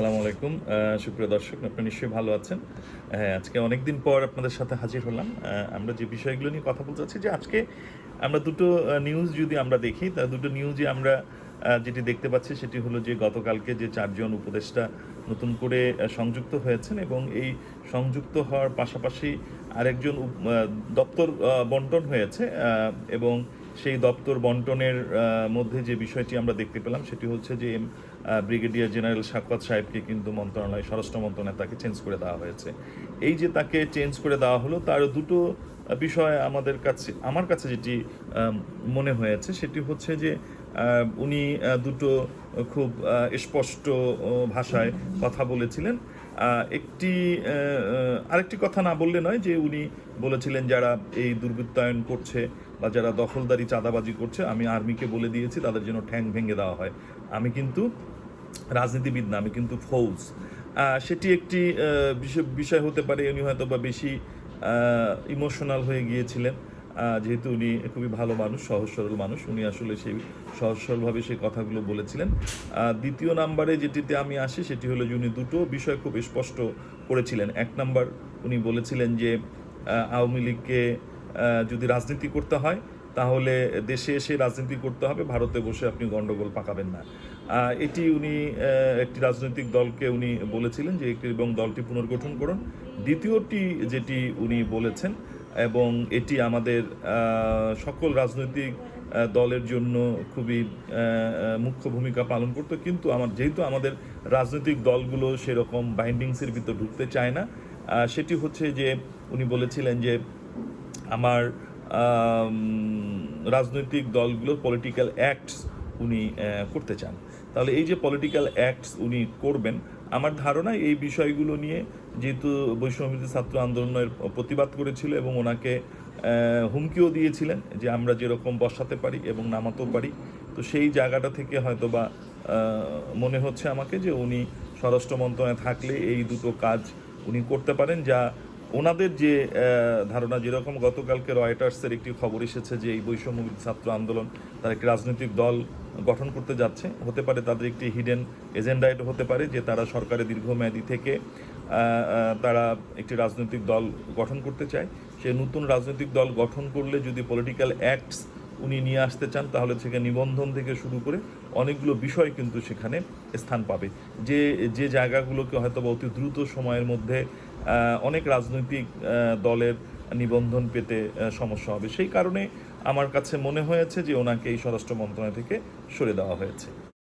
আসসালামু আলাইকুম। সুপ্রিয় দর্শক আপনারা নিশ্চয়ই ভালো আছেন। হ্যাঁ আজকে অনেক দিন পর আপনাদের সাথে হাজির হলাম। আমরা যে বিষয়গুলো নিয়ে কথা বলতে চাচ্ছি, যে আজকে আমরা দুটো নিউজ যদি আমরা দেখি, তা দুটো নিউজে আমরা যেটি দেখতে পাচ্ছি, সেটি হলো যে গতকালকে যে চারজন উপদেষ্টা নতুন করে সংযুক্ত হয়েছেন এবং এই সংযুক্ত হওয়ার পাশাপাশি আরেকজন দপ্তর বন্টন হয়েছে এবং সেই দপ্তর বন্টনের মধ্যে যে বিষয়টি আমরা দেখতে পেলাম, সেটি হচ্ছে যে ব্রিগেডিয়ার জেনারেল সাক্ষাৎ সাহেবকে কিন্তু মন্ত্রণালয়, স্বরাষ্ট্র মন্ত্রণালয় তাকে চেঞ্জ করে দেওয়া হয়েছে। এই যে তাকে চেঞ্জ করে দেওয়া হলো, তার দুটো বিষয় আমাদের কাছে আমার কাছে যেটি মনে হয়েছে সেটি হচ্ছে যে উনি দুটো খুব স্পষ্ট ভাষায় কথা বলেছিলেন। একটি আরেকটি কথা না বললে নয় যে উনি বলেছিলেন যারা এই দুর্বৃত্তায়ন করছে বা যারা দখলদারি চাঁদাবাজি করছে, আমি আর্মিকে বলে দিয়েছি, তাদের জন্য ঠ্যাং ভেঙে দেওয়া হয়। আমি কিন্তু রাজনীতিবিদ না, আমি কিন্তু ফৌজ। সেটি একটি বিষয় হতে পারে, উনি হয়তো বা বেশি ইমোশনাল হয়ে গিয়েছিলেন। যেহেতু উনি খুবই ভালো মানুষ, সহজ সরল মানুষ, উনি আসলে সেই সহজ সরলভাবে সেই কথাগুলো বলেছিলেন। দ্বিতীয় নাম্বারে যেটিতে আমি আসি, সেটি হলো যে উনি দুটো বিষয় খুব স্পষ্ট করেছিলেন। এক নাম্বার উনি বলেছিলেন যে আওয়ামী লীগকে যদি রাজনীতি করতে হয় তাহলে দেশে এসে রাজনীতি করতে হবে ভারতে বসে আপনি গণ্ডগোল পাকাবেন না। এটি উনি একটি রাজনৈতিক দলকে উনি বলেছিলেন যে একটি এবং দলটি পুনর্গঠন করুন। দ্বিতীয়টি যেটি উনি বলেছেন এবং এটি আমাদের সকল রাজনৈতিক দলের জন্য খুবই মুখ্য ভূমিকা পালন করতো। কিন্তু আমার যেহেতু আমাদের রাজনৈতিক দলগুলো সেরকম বাইন্ডিংসের ভিতর ঢুকতে চায় না সেটি হচ্ছে যে উনি বলেছিলেন যে আমার আম, রাজনৈতিক দলগুলোর পলিটিক্যাল অ্যাক্টস উনি করতে চান। তাহলে এই যে পলিটিক্যাল অ্যাক্টস উনি করবেন, আমার ধারণা এই বিষয়গুলো নিয়ে যেহেতু বৈষম্যবিরোধী ছাত্র আন্দোলনের প্রতিবাদ করেছিল এবং ওনাকে হুমকিও দিয়েছিলেন যে আমরা যেরকম বসাতে পারি এবং নামাতেও পারি, তো সেই জায়গাটা থেকে হয়তো বা মনে হচ্ছে আমাকে যে উনি স্বরাষ্ট্র মন্ত্রণালয়ে থাকলে এই দুটো কাজ উনি করতে পারেন, যা ওনাদের যে ধারণা, যেরকম গতকালকে রয়টার্সের একটি খবর এসেছে যে এই বৈষম্য ছাত্র আন্দোলন তারা একটি রাজনৈতিক দল গঠন করতে যাচ্ছে, হতে পারে তাদের একটি হিডেন এজেন্ডা এটা হতে পারে যে তারা সরকারের দীর্ঘমেয়াদী থেকে তারা একটি রাজনৈতিক দল গঠন করতে চায়। সে নতুন রাজনৈতিক দল গঠন করলে যদি পলিটিক্যাল অ্যাক্টস উনি নিয়ে আসতে চান, তাহলে সেখানে নিবন্ধন থেকে শুরু করে অনেকগুলো বিষয় কিন্তু সেখানে স্থান পাবে। যে যে জায়গাগুলোকে হয়তো অতি দ্রুত সময়ের মধ্যে অনেক রাজনৈতিক দলের নিবন্ধন পেতে সমস্যা হবে। সেই কারণে আমার কাছে মনে হয়েছে যে ওনাকে এই স্বরাষ্ট্র মন্ত্রণালয় থেকে সরে দেওয়া হয়েছে।